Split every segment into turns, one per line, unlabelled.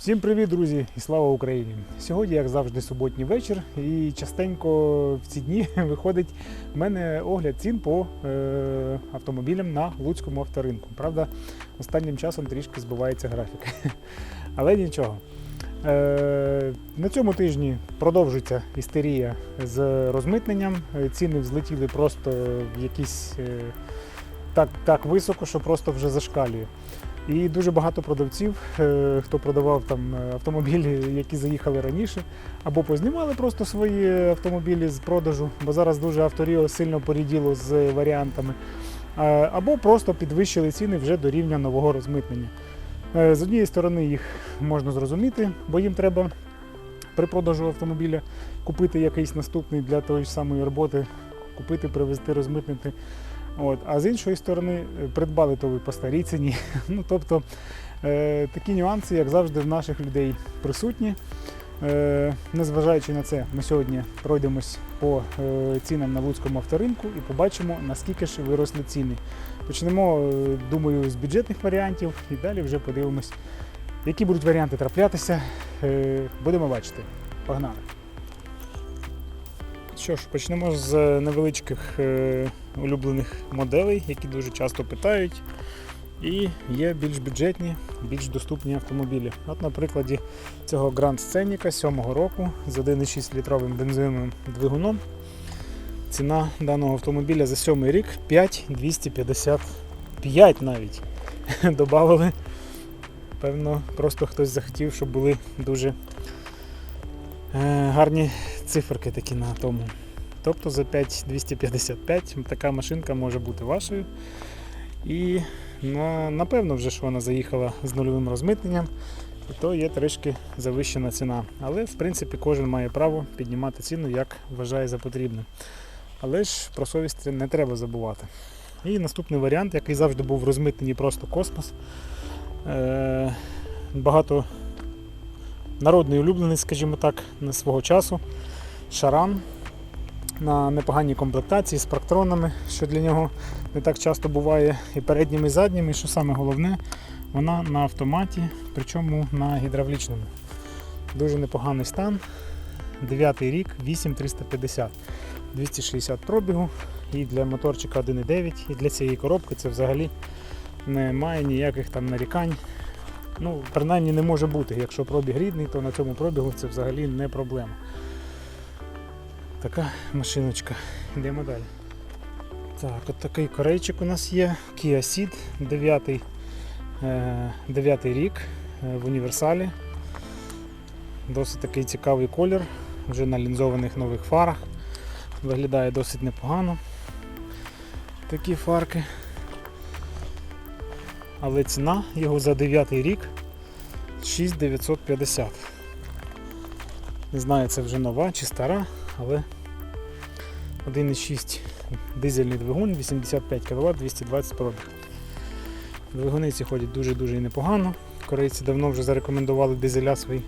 Всім привіт, друзі, і слава Україні! Сьогодні, як завжди, суботній вечір, і частенько в ці дні виходить в мене огляд цін по е, автомобілям на Луцькому авторинку. Правда, останнім часом трішки збивається графік. Але нічого. Е, на цьому тижні продовжується істерія з розмитненням. Е, Ціни взлетіли просто в якісь е, так, так високо, що просто вже зашкалює. І дуже багато продавців, е, хто продавав там е, автомобілі, які заїхали раніше, або познімали просто свої автомобілі з продажу, бо зараз дуже авторіо сильно поріділо з варіантами, або просто підвищили ціни вже до рівня нового розмитнення. Е, З однієї сторони їх можна зрозуміти, бо їм треба при продажу автомобіля купити якийсь наступний для тої ж самої роботи, купити, привезти, розмитнити. От. А з іншої сторони, е, придбали то ви по старій ціні. Ну, тобто е, такі нюанси, як завжди, в наших людей присутні. Е, незважаючи на це, ми сьогодні пройдемось по е, цінам на Луцькому авторинку і побачимо, наскільки ж виросли ціни. Почнемо, е, думаю, з бюджетних варіантів і далі вже подивимось, які будуть варіанти траплятися. Е, будемо бачити. Погнали! Що ж, почнемо з невеличких е, улюблених моделей, які дуже часто питають. І є більш бюджетні, більш доступні автомобілі. От на прикладі цього Grand Scenic 7-го року з 1,6 літровим бензиновим двигуном. Ціна даного автомобіля за 7 рік 5255 навіть. Добавили. Певно, просто хтось захотів, щоб були дуже е, гарні циферки такі на тому. Тобто за 5255 така машинка може бути вашою. І на, напевно вже ж вона заїхала з нульовим розмитненням, і то є трішки завищена ціна. Але в принципі кожен має право піднімати ціну, як вважає за потрібне. Але ж про совість не треба забувати. І наступний варіант, який завжди був в розмитненні просто космос. Е, багато народний улюбленець, скажімо так, на свого часу. Шаран на непоганій комплектації з парктронами, що для нього не так часто буває і передніми, і задніми. І що саме головне, вона на автоматі, причому на гідравлічному. Дуже непоганий стан. 9 рік, 8350, 260 пробігу. І для моторчика 1.9, і для цієї коробки це взагалі немає ніяких там нарікань. Ну, принаймні не може бути. Якщо пробіг рідний, то на цьому пробігу це взагалі не проблема. Така машиночка. Йдемо далі. Так, от такий корейчик у нас є. Kia Ceed, 9, е, 9 рік е, в універсалі. Досить такий цікавий колір, вже на лінзованих нових фарах. Виглядає досить непогано. Такі фарки. Але ціна його за 9 рік 6950. Не знаю, це вже нова чи стара, але 1,6 дизельний двигун, 85 кВт, 220 пробіг. Двигуни ці ходять дуже-дуже непогано. Корейці давно вже зарекомендували дизеля свої.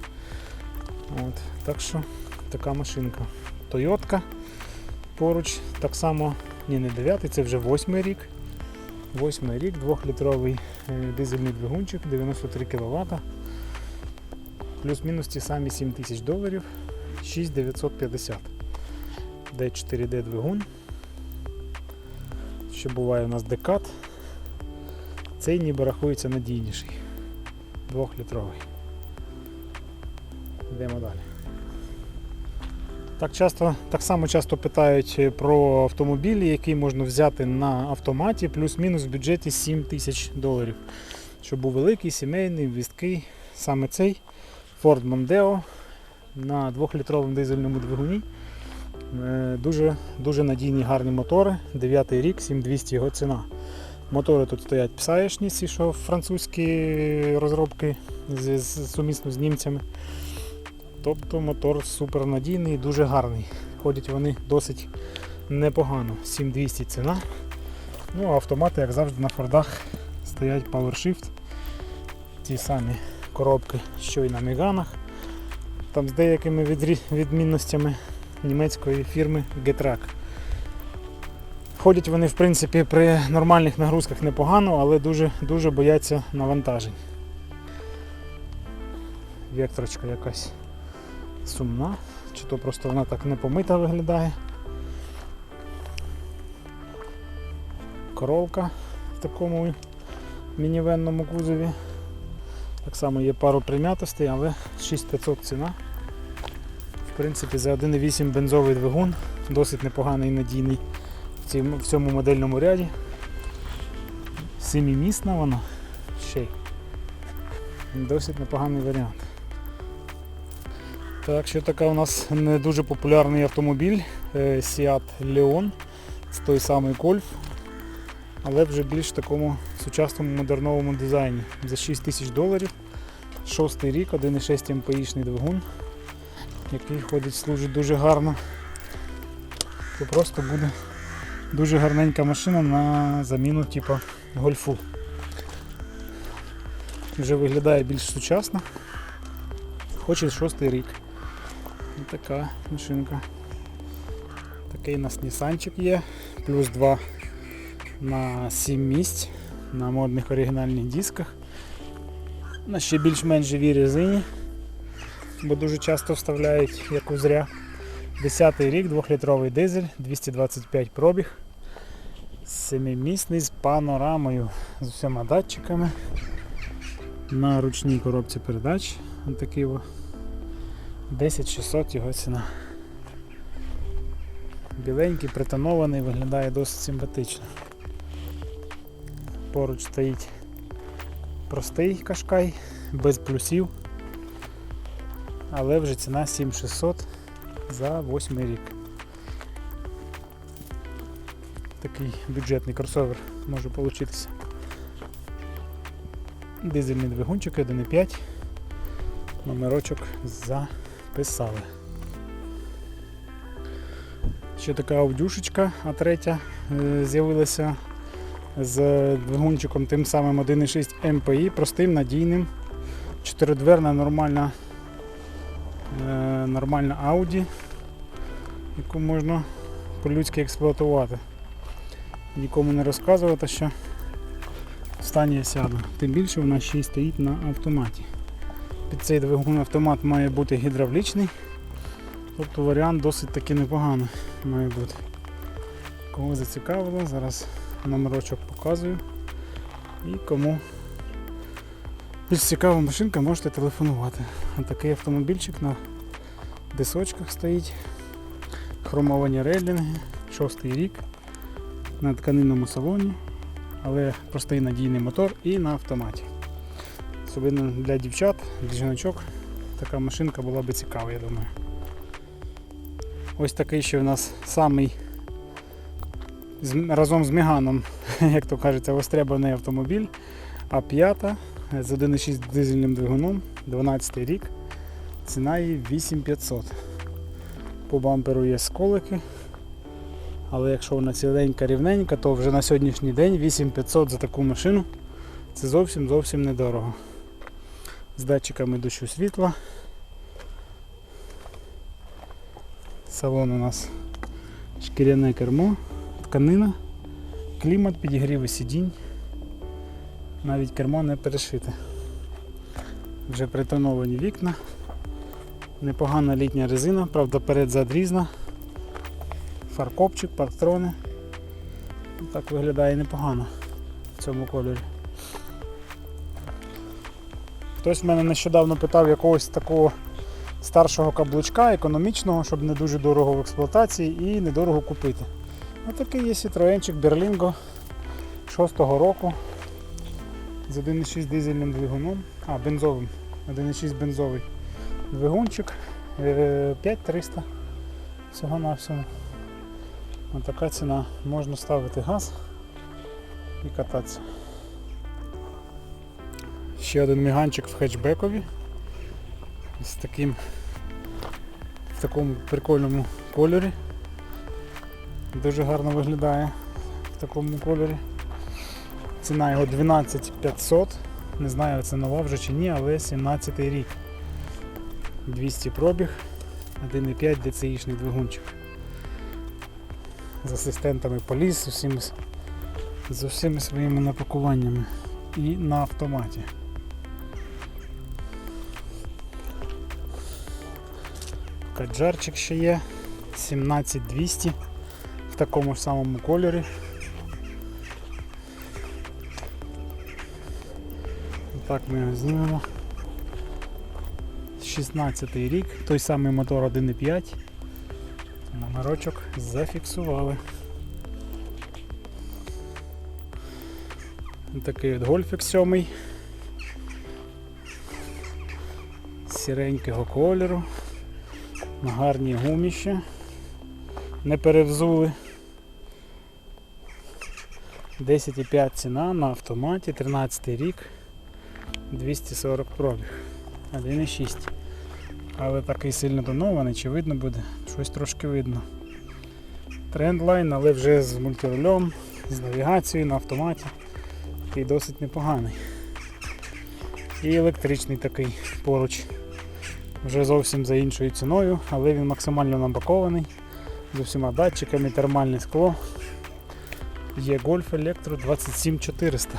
От, Так що така машинка. Тойотка поруч, так само, ні, не 9, це вже 8 рік. 8 рік, 2-літровий е, дизельний двигунчик, 93 кВт. Плюс-мінус ті самі 7 тисяч доларів, 6950. D4D двигун. Що буває у нас декат. Цей ніби рахується надійніший. 2-літровий. Йдемо далі. Так, часто, так само часто питають е, про автомобілі, який можна взяти на автоматі, плюс-мінус в бюджеті 7 тисяч доларів. Щоб був великий, сімейний, вісткий. Саме цей Ford Mondeo на 2-літровому дизельному двигуні. Е, Дуже, дуже надійні гарні мотори. 9 рік, 7200 його ціна. Мотори тут стоять псаєшні, що французькі розробки з, з, сумісно з німцями. Тобто мотор супер надійний і дуже гарний. Ходять вони досить непогано. 7200 ціна. Ну, а автомати, як завжди, на фордах стоять PowerShift. Ті самі коробки, що і на Меганах. Там з деякими відмінностями німецької фірми Getrack. Ходять вони, в принципі, при нормальних нагрузках непогано, але дуже, дуже бояться навантажень. векторочка якась сумна, чи то просто вона так не помита виглядає. Коровка в такому мінівенному кузові. Так само є пару прим'ятостей, але 6500 ціна. В принципі, за 1,8 бензовий двигун, досить непоганий і надійний в цьому модельному ряді. Семимісна вона ще й. Досить непоганий варіант. Так, що така у нас не дуже популярний автомобіль е, Seat Leon. Це той самий Golf, але вже більш в такому сучасному модерновому дизайні. За 6 тисяч доларів. Шостий рік, 1,6 МПІшний двигун, який ходить, служить дуже гарно. Це просто буде дуже гарненька машина на заміну типу гольфу. Вже виглядає більш сучасно. Хоч і шостий рік. Така машинка. Такий у нас Нісанчик є. Плюс 2 на 7 місць на модних оригінальних дисках. На ще більш-менш живій резині, бо дуже часто вставляють як узря. 10 рік, 2-літровий дизель, 225 пробіг. Семимісний з панорамою, з усіма датчиками. На ручній коробці передач. Ось. 10600 його ціна. Біленький, притонований, виглядає досить симпатично. Поруч стоїть простий кашкай, без плюсів. Але вже ціна 7600 за 8 рік. Такий бюджетний кросовер може получитися. Дизельний двигунчик 1.5. Номерочок записали. Ще така аудюшечка А3 е, з'явилася з двигунчиком тим самим 1.6 МПІ, простим, надійним. Чотиридверна нормальна, е, нормальна Audi, яку можна по-людськи експлуатувати. Нікому не розказувати, що в стані я сяду. Тим більше вона ще й стоїть на автоматі. Під цей двигун автомат має бути гідравлічний. Тобто варіант досить таки непоганий має бути. Кого зацікавило, зараз номерочок показую. І кому більш цікава машинка, можете телефонувати. Такий автомобільчик на дисочках стоїть. Хромовані рейлінги, шостий рік, на тканинному салоні, але простий надійний мотор і на автоматі. Особливо для дівчат, для жіночок така машинка була би цікава, я думаю. Ось такий ще у нас самий разом з Меганом, як то кажеться, востребований автомобіль. А5 з 1,6 дизельним двигуном, 12 рік. Ціна її 8500. По бамперу є сколики. Але якщо вона ціленька рівненька, то вже на сьогоднішній день 8500 за таку машину. Це зовсім зовсім недорого. З датчиками дощу світла. Салон у нас шкіряне кермо, тканина, клімат, підігріви сидінь. Навіть кермо не перешите. Вже притоновані вікна. Непогана літня резина, правда перед зад різна. Фаркопчик, парктрони. Так виглядає непогано в цьому кольорі. Хтось мене нещодавно питав якогось такого старшого каблучка, економічного, щоб не дуже дорого в експлуатації і недорого купити. Отакий є Citroenчик Berlingo 6-го року з 1,6 дизельним двигуном, а бензовим, 1,6 бензовий двигунчик, е, 5300 всього навсього. Ось така ціна. Можна ставити газ і кататися. Ще один міганчик в хетчбекові з таким в такому прикольному кольорі. Дуже гарно виглядає в такому кольорі. Ціна його 12500. Не знаю, це нова вже чи ні, але 17 рік. 200 пробіг, 1,5 DCI-шний двигунчик. З асистентами поліс, з усіми, з усіма своїми напакуваннями і на автоматі. Каджарчик ще є. 17200 в такому ж самому кольорі. Так ми його знімемо. 16 рік, той самий мотор 1.5. Номерочок зафіксували. Такий от гольфік 7. Сіренького кольору. На гарній гуміші. Не перевзули. 10,5 ціна на автоматі, 13 рік, 240 пробіг. 1,6. Але такий сильно тонований, чи видно буде? Щось трошки видно. Трендлайн, але вже з мультирульом, з навігацією на автоматі. Такий досить непоганий. І електричний такий поруч. Вже зовсім за іншою ціною, але він максимально набакований. З усіма датчиками, термальне скло. Є Golf Electro 27400.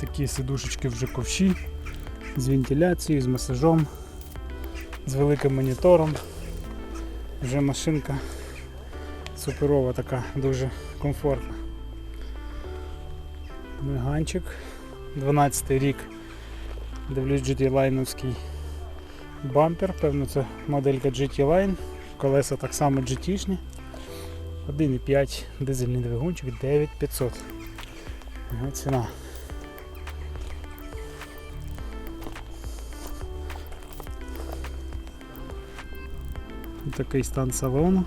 Такі сидушечки вже ковші з вентиляцією, з масажом, з великим монітором. Вже машинка суперова така, дуже комфортна. Меганчик. 12 рік. Дивлюсь GT Line бампер, певно це моделька GT Line. Колеса так само GT-шні. 1,5 дизельний двигунчик 9500. Його ціна. Такий стан салону.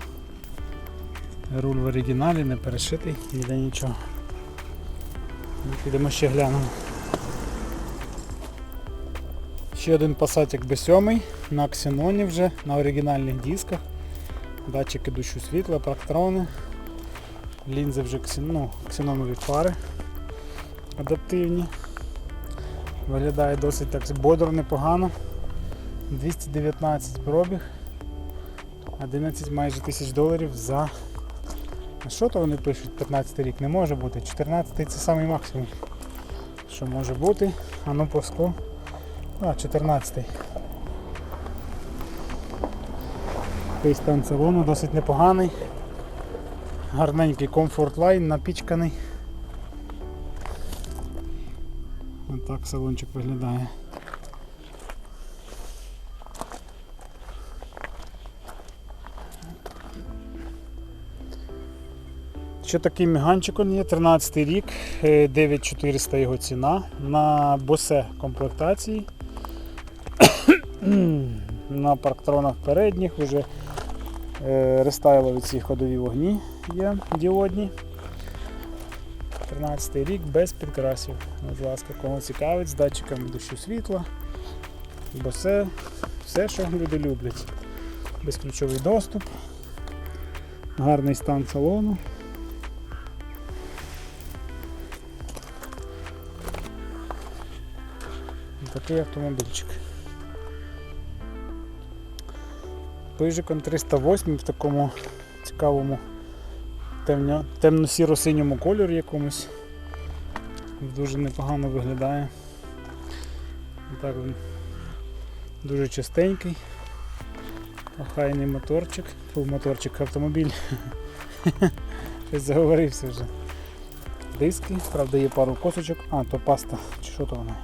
Руль в оригіналі, не перешитий, ніде нічого. Підемо ще глянемо. Ще один пасатик B7 на ксеноні вже, на оригінальних дисках. Датчики дощу світла, парктрони. Лінзи вже ксен... ну, ксенонові фари адаптивні. Виглядає досить так бодро, непогано. 219 пробіг. 11 майже тисяч доларів за... А що то вони пишуть? 15 рік не може бути. 14 це самий максимум. Що може бути? А ну поску. А, 14. Такий стан салону досить непоганий. Гарненький комфорт лайн напічканий. Отак салончик виглядає. Ще такий міганчик є, 13 рік, е, 9400 його ціна на босе комплектації. на парктронах передніх вже е, рестайлові ці ходові вогні є діодні. 13 рік без підкрасів. Будь ласка, кого цікавить, з датчиками дощу світла. Босе, все, що люди люблять. Безключовий доступ, гарний стан салону. Такий автомобільчик. Пижикон 308 в такому цікавому темно- темно-сіро-синьому кольорі якомусь. Дуже непогано виглядає. Так він дуже чистенький. Охайний моторчик. Фу, моторчик автомобіль. Щось заговорився вже. Диски, правда є пару косочок. А, то паста. Чи що то вона?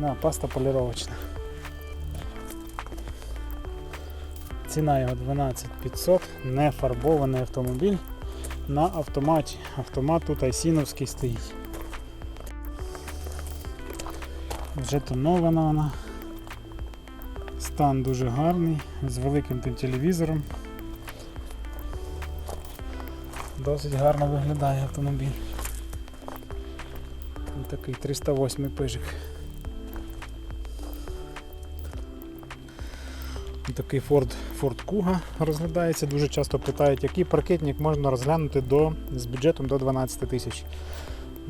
Да, паста поліровочна. Ціна його 12500, не фарбований автомобіль на автоматі. Автомат тут айсіновський стоїть. Вже тонована вона. Стан дуже гарний, з великим тим телевізором. Досить гарно виглядає автомобіль. Такий 308 пижик. Такий Ford, Ford Kuga розглядається. Дуже часто питають, який паркетник можна розглянути до, з бюджетом до 12 тисяч.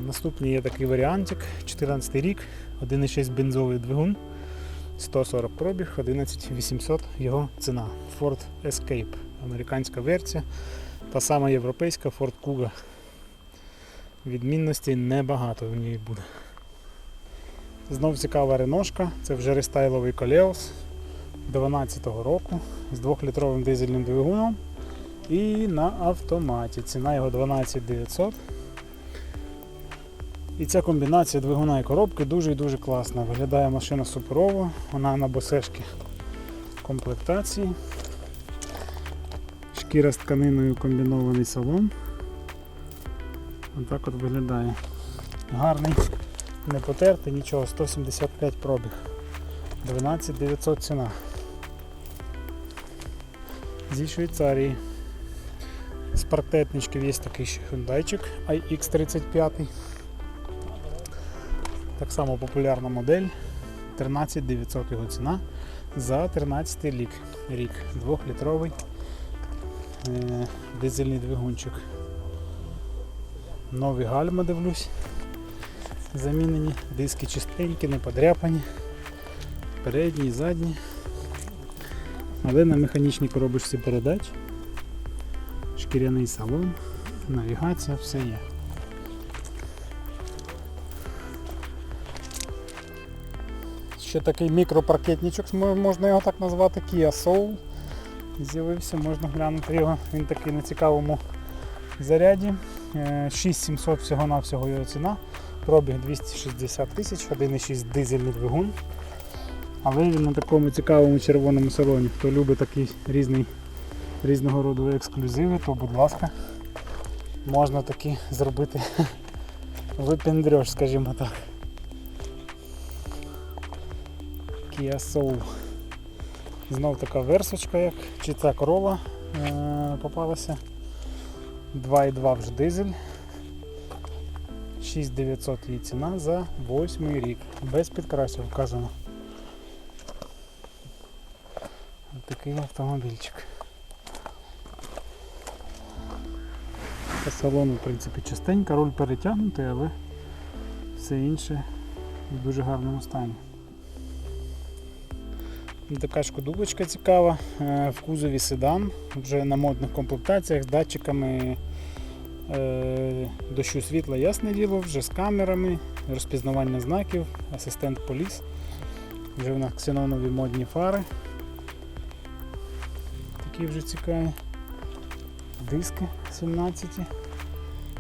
Наступний є такий варіантик, 14 рік, 1,6 бензовий двигун, 140 пробіг, 11800 його ціна. Ford Escape, американська версія, та сама європейська Ford Kuga. Відмінностей небагато в ній буде. Знов цікава реношка, це вже рестайловий Колеос. 2012 року з 2-літровим дизельним двигуном і на автоматі. Ціна його 12 900. І ця комбінація двигуна і коробки дуже і дуже класна. Виглядає машина суперово, вона на босешки комплектації. Шкіра з тканиною комбінований салон. Отак от виглядає. Гарний, не потертий, нічого, 175 пробіг. 12 900 ціна. Зі Швейцарії. З парктетничків є такий ще хундайчик iX35. Так само популярна модель. 13 900 його ціна за 13 рік. рік. Двохлітровий е, дизельний двигунчик. Нові гальма дивлюсь. Замінені, диски чистенькі, не подряпані. Передні і задні. Але на механічній коробочці передач. Шкіряний салон, навігація, все є. Ще такий мікропаркетничок, можна його так назвати, Kia Soul. З'явився, можна глянути його. Він такий на цікавому заряді. Е, 6700 всього-навсього його ціна. Пробіг 260 тисяч, 1,6 дизельний двигун. Але він на такому цікавому червоному салоні. Хто любить такий різний, різного роду ексклюзиви, то будь ласка, можна таки зробити випендрьош, скажімо так. Kia Soul. Знов така версочка, як чи ця корова е- попалася. 2,2 вже дизель. 6900 її ціна за 8 рік. Без підкрасів вказано. Ось Такий автомобільчик. По салону, в принципі, частенька, руль перетягнутий, але все інше в дуже гарному стані. Така шкодубочка цікава, е, в кузові седан, вже на модних комплектаціях з датчиками е, дощу світла, ясне діло, вже з камерами, розпізнавання знаків, асистент поліс. Вже в нас ксенонові модні фари. Такі вже цікаві. Диски 17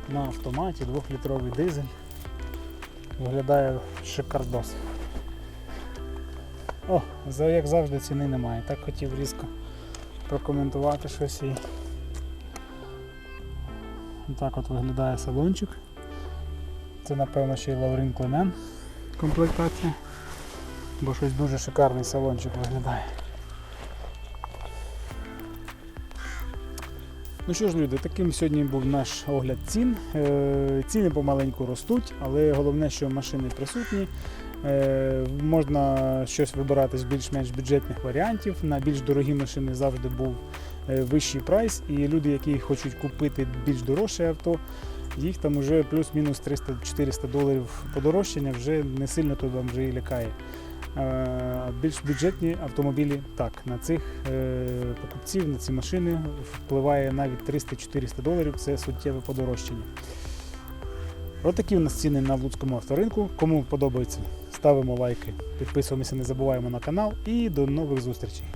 на автоматі, 2-літровий дизель. Виглядає шикардос. О, як завжди ціни немає. Так хотів різко прокоментувати щось і. Так от виглядає салончик. Це напевно ще й Лаурин Клемен комплектація. Бо щось дуже шикарний салончик виглядає. Ну що ж, люди, таким сьогодні був наш огляд цін. Е, Ціни помаленьку ростуть, але головне, що машини присутні. Е, Можна щось вибирати з більш-менш бюджетних варіантів. На більш дорогі машини завжди був е, вищий прайс, і люди, які хочуть купити більш дорожче авто, їх там вже плюс-мінус 300-400 доларів подорожчання вже не сильно то вам вже і лякає. Е, Більш бюджетні автомобілі так, на цих е, покупців, на ці машини впливає навіть 300-400 доларів, це суттєве подорожчання. Отакі у нас ціни на Луцькому авторинку. Кому подобається, ставимо лайки, підписуємося, не забуваємо на канал і до нових зустрічей.